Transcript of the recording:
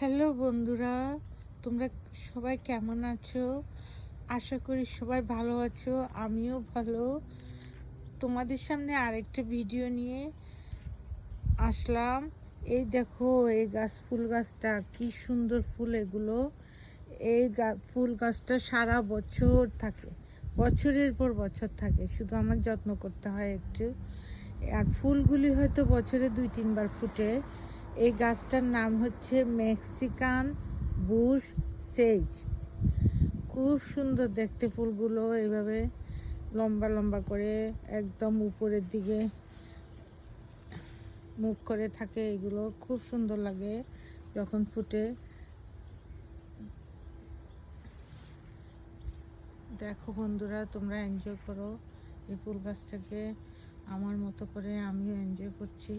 Hello বন্ধুরা, তোমরা সবাই কেমন আছো? আশা করি সবাই ভালো আছো, আমিও ভালো। তোমাদের সামনে আরেকটা ভিডিও নিয়ে আসলাম। এই দেখো, এই গাছ, ফুল গাছটা কি সুন্দর ফুল এগুলো। এই ফুল গাছটা সারা বছর থাকে, বছরের পর বছর থাকে, শুধু আমার যত্ন করতে হয় একটু। আর ফুলগুলি হয়তো বছরে দুই, তিনবার ফুটে। এই গাছটার নাম হচ্ছে মেক্সিকান বুশ সেজ। খুব সুন্দর দেখতে ফুলগুলো এইভাবে লম্বা লম্বা করে একদম উপরের দিকে মুখ করে থাকে এগুলো। খুব সুন্দর লাগে যখন ফুটে। দেখো বন্ধুরা, তোমরা এনজয় করো এই ফুল গাছটাকে। আমার মতো করে আমিও এনজয় করছি।